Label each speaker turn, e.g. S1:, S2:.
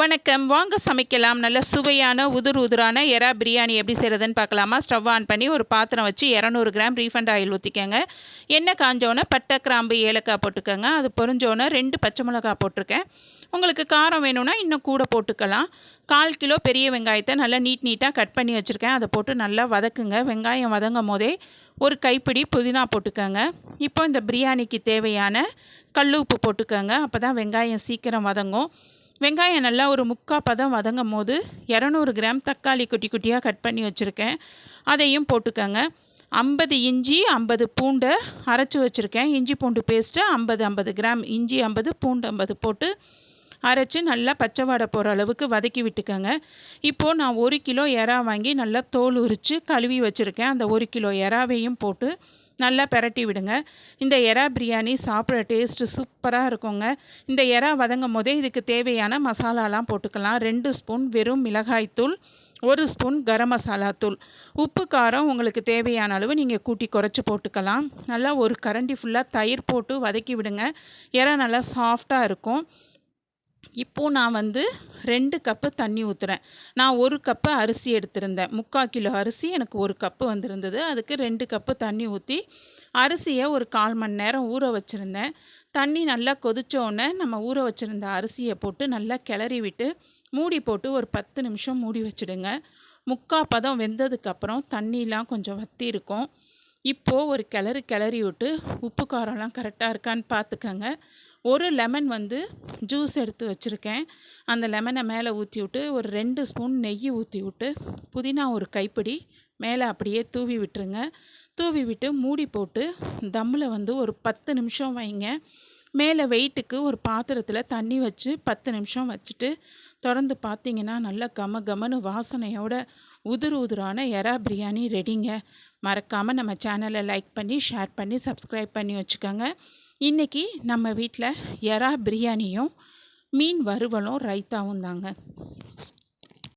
S1: வணக்கம். வாங்க சமைக்கலாம். நல்ல சுவையான உதிர் உதிரான எறா பிரியாணி எப்படி செய்கிறதுன்னு பார்க்கலாமா? ஸ்டவ் ஆன் பண்ணி ஒரு பாத்திரம் வச்சு இரநூறு கிராம் ரீஃபண்ட் ஆயில் ஊற்றிக்கோங்க எண்ணெய் காஞ்சோன்னே பட்டை கிராம்பு ஏலக்காய் போட்டுக்கோங்க. அது பொறிஞ்சோன்னே ரெண்டு பச்சை மிளகா போட்டிருக்கேன். உங்களுக்கு காரம் வேணும்னா இன்னும் கூட போட்டுக்கலாம். கால் கிலோ பெரிய வெங்காயத்தை நல்லா நீட் நீட்டாக கட் பண்ணி வச்சுருக்கேன். அதை போட்டு நல்லா வதக்குங்க. வெங்காயம் வதங்கும் போதே ஒரு கைப்பிடி புதினா போட்டுக்கோங்க. இப்போ இந்த பிரியாணிக்கு தேவையான கல் உப்பு போட்டுக்கோங்க. அப்போ தான் வெங்காயம் சீக்கிரம் வதங்கும். வெங்காயம் நல்லா ஒரு முக்கால் பதம் வதங்கும் போது இரநூறு கிராம் தக்காளி குட்டி குட்டியாக கட் பண்ணி வச்சுருக்கேன். அதையும் போட்டுக்கோங்க. ஐம்பது இஞ்சி ஐம்பது பூண்டை அரைச்சி வச்சுருக்கேன். இஞ்சி பூண்டு பேஸ்ட்டு ஐம்பது ஐம்பது கிராம் இஞ்சி ஐம்பது பூண்டு ஐம்பது போட்டு அரைச்சி நல்லா பச்சை வாடை போகிற அளவுக்கு வதக்கி விட்டுக்கோங்க. இப்போது நான் ஒரு கிலோ எறா வாங்கி நல்லா தோல் உரித்து கழுவி வச்சுருக்கேன். அந்த ஒரு கிலோ எறாவையும் போட்டு நல்லா பெரட்டி விடுங்க. இந்த எறா பிரியாணி சாப்பிட்ற டேஸ்ட்டு சூப்பராக இருக்குங்க. இந்த எறா வதங்கும் போதே இதுக்கு தேவையான மசாலாலாம் போட்டுக்கலாம். ரெண்டு ஸ்பூன் வெறும் மிளகாய்த்தூள் ஒரு ஸ்பூன் கரம் மசாலா தூள். உப்பு காரம் உங்களுக்கு தேவையான அளவு நீங்கள் கூட்டி குறைச்சி போட்டுக்கலாம். நல்லா ஒரு கரண்டி ஃபுல்லாக தயிர் போட்டு வதக்கி விடுங்க. எறா நல்லா சாஃப்டாக இருக்கும். இப்போது நான் வந்து ரெண்டு கப்பு தண்ணி ஊற்றுறேன் நான் ஒரு கப்பு அரிசி எடுத்திருந்தேன். முக்கால் கிலோ அரிசி எனக்கு ஒரு கப்பு வந்திருந்தது. அதுக்கு ரெண்டு கப்பு தண்ணி ஊற்றி அரிசியை ஒரு கால் மணி நேரம் ஊற வச்சுருந்தேன். தண்ணி நல்லா கொதித்தோடனே நம்ம ஊற வச்சுருந்த அரிசியை போட்டு நல்லா கிளறி விட்டு மூடி போட்டு ஒரு பத்து நிமிஷம் மூடி வச்சுடுங்க. முக்கால் பதம் வெந்ததுக்கப்புறம் தண்ணிலாம் கொஞ்சம் வத்தி இருக்கும். இப்போது ஒரு கிளறு கிளறி விட்டு உப்பு காரம்லாம் கரெக்டாக இருக்கான்னு பார்த்துக்கங்க. ஒரு லெமன் வந்து ஜூஸ் எடுத்து வச்சுருக்கேன். அந்த லெமனை மேலே ஊற்றி விட்டு ஒரு ரெண்டு ஸ்பூன் நெய் ஊற்றி விட்டு புதினா ஒரு கைப்பிடி மேலே அப்படியே தூவி விட்டுருங்க. தூவி விட்டு மூடி போட்டு தம்மில் வந்து ஒரு பத்து நிமிஷம் வைங்க. மேலே வெயிட்டுக்கு ஒரு பாத்திரத்தில் தண்ணி வச்சு பத்து நிமிஷம் வச்சுட்டு திறந்து பார்த்தீங்கன்னா நல்லா கம கமனு வாசனையோட உதிர் உதிரான எறா பிரியாணி ரெடிங்க. மறக்காமல் நம்ம சேனலை லைக் பண்ணி ஷேர் பண்ணி சப்ஸ்கிரைப் பண்ணி வச்சுக்கோங்க. இன்றைக்கி நம்ம வீட்டில் எறா பிரியாணியும் மீன் வறுவலும் ரைத்தாவும் தாங்க.